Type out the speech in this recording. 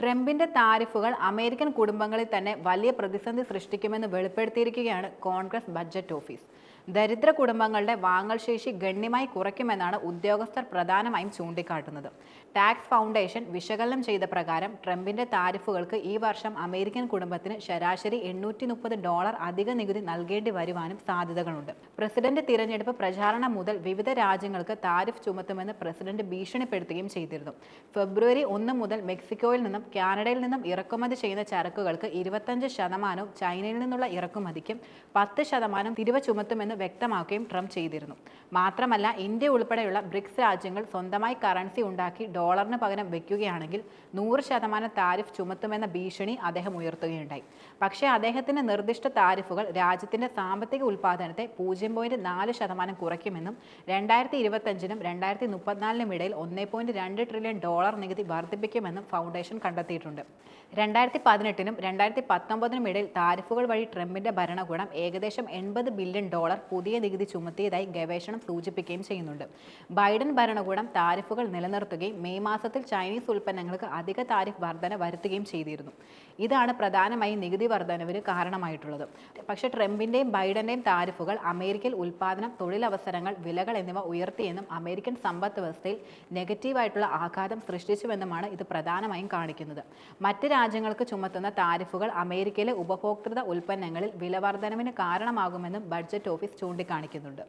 ട്രംപിന്റെ താരിഫുകൾ അമേരിക്കൻ കുടുംബങ്ങളിൽ തന്നെ വലിയ പ്രതിസന്ധി സൃഷ്ടിക്കുമെന്ന് വെളിപ്പെടുത്തിയിരിക്കുകയാണ് കോൺഗ്രസ് ബജറ്റ് ഓഫീസ്. ദരിദ്ര കുടുംബങ്ങളുടെ വാങ്ങൽ ശേഷി ഗണ്യമായി കുറയ്ക്കുമെന്നാണ് ഉദ്യോഗസ്ഥർ പ്രധാനമായും ചൂണ്ടിക്കാട്ടുന്നത്. ടാക്സ് ഫൗണ്ടേഷൻ വിശകലനം ചെയ്ത പ്രകാരം ട്രംപിന്റെ താരിഫുകൾക്ക് ഈ വർഷം അമേരിക്കൻ കുടുംബത്തിന് ശരാശരി എണ്ണൂറ്റി മുപ്പത് ഡോളർ അധിക നികുതി നൽകേണ്ടി വരുവാനും സാധ്യതകളുണ്ട്. പ്രസിഡന്റ് തിരഞ്ഞെടുപ്പ് പ്രചാരണം മുതൽ വിവിധ രാജ്യങ്ങൾക്ക് താരിഫ് ചുമത്തുമെന്ന് പ്രസിഡന്റ് ഭീഷണിപ്പെടുത്തുകയും ചെയ്തിരുന്നു. ഫെബ്രുവരി ഒന്ന് മുതൽ മെക്സിക്കോയിൽ നിന്നും കാനഡയിൽ നിന്നും ഇറക്കുമതി ചെയ്യുന്ന ചരക്കുകൾക്ക് ഇരുപത്തഞ്ച് ശതമാനവും ചൈനയിൽ നിന്നുള്ള ഇറക്കുമതിക്കും പത്ത് ശതമാനം തിരിവ ചുമത്തുമെന്ന് വ്യക്തമാക്കുകയും ട്രംപ് ചെയ്തിരുന്നു. മാത്രമല്ല ഇന്ത്യ ഉൾപ്പെടെയുള്ള ബ്രിക്സ് രാജ്യങ്ങൾ സ്വന്തമായി കറൻസി ഉണ്ടാക്കി ഡോളറിന് പകരം വയ്ക്കുകയാണെങ്കിൽ നൂറ് ശതമാനം താരിഫ് ചുമത്തുമെന്ന ഭീഷണി അദ്ദേഹം ഉയർത്തുകയുണ്ടായി. പക്ഷേ അദ്ദേഹത്തിന്റെ നിർദ്ദിഷ്ട താരിഫുകൾ രാജ്യത്തിന്റെ സാമ്പത്തിക ഉൽപ്പാദനത്തെ പൂജ്യം പോയിന്റ് നാല് ശതമാനം കുറയ്ക്കുമെന്നും രണ്ടായിരത്തി ഇരുപത്തഞ്ചിനും രണ്ടായിരത്തി മുപ്പത്തിനാലിനും ഇടയിൽ ഒന്നേ പോയിന്റ് രണ്ട് ട്രില്യൺ ഡോളർ നികുതി വർദ്ധിപ്പിക്കുമെന്നും ഫൗണ്ടേഷൻ കണ്ടെത്തിയിട്ടുണ്ട്. രണ്ടായിരത്തി പതിനെട്ടിനും രണ്ടായിരത്തി പത്തൊമ്പതിനും ഇടയിൽ താരിഫുകൾ വഴി ട്രംപിന്റെ ഭരണകൂടം ഏകദേശം എൺപത് ബില്യൺ ഡോളർ പുതിയ നികുതി ചുമത്തിയതായി ഗവേഷണം സൂചിപ്പിക്കുകയും ചെയ്യുന്നുണ്ട്. ബൈഡൻ ഭരണകൂടം താരിഫുകൾ നിലനിർത്തുകയും മെയ് മാസത്തിൽ ചൈനീസ് ഉൽപ്പന്നങ്ങൾക്ക് അധിക താരിഫ് വർധന വരുത്തുകയും ചെയ്തിരുന്നു. ഇതാണ് പ്രധാനമായും നികുതി വർധനവിന് കാരണമായിട്ടുള്ളത്. പക്ഷേ ട്രംപിന്റെയും ബൈഡന്റെയും താരിഫുകൾ അമേരിക്കയിൽ ഉൽപ്പാദനം തൊഴിലവസരങ്ങൾ വിലകൾ എന്നിവ ഉയർത്തിയെന്നും അമേരിക്കൻ സമ്പദ് വ്യവസ്ഥയിൽ നെഗറ്റീവായിട്ടുള്ള ആഘാതം സൃഷ്ടിച്ചുവെന്നുമാണ് ഇത് പ്രധാനമായും കാണിക്കുന്നത്. മറ്റ് രാജ്യങ്ങൾക്ക് ചുമത്തുന്ന താരിഫുകൾ അമേരിക്കയിലെ ഉപഭോക്തൃ ഉൽപ്പന്നങ്ങളിൽ വിലവർധനവിന് കാരണമാകുമെന്നും ബഡ്ജറ്റ് ഓഫീസ് ചൂണ്ടിക്കാണിക്കുന്നുണ്ട്.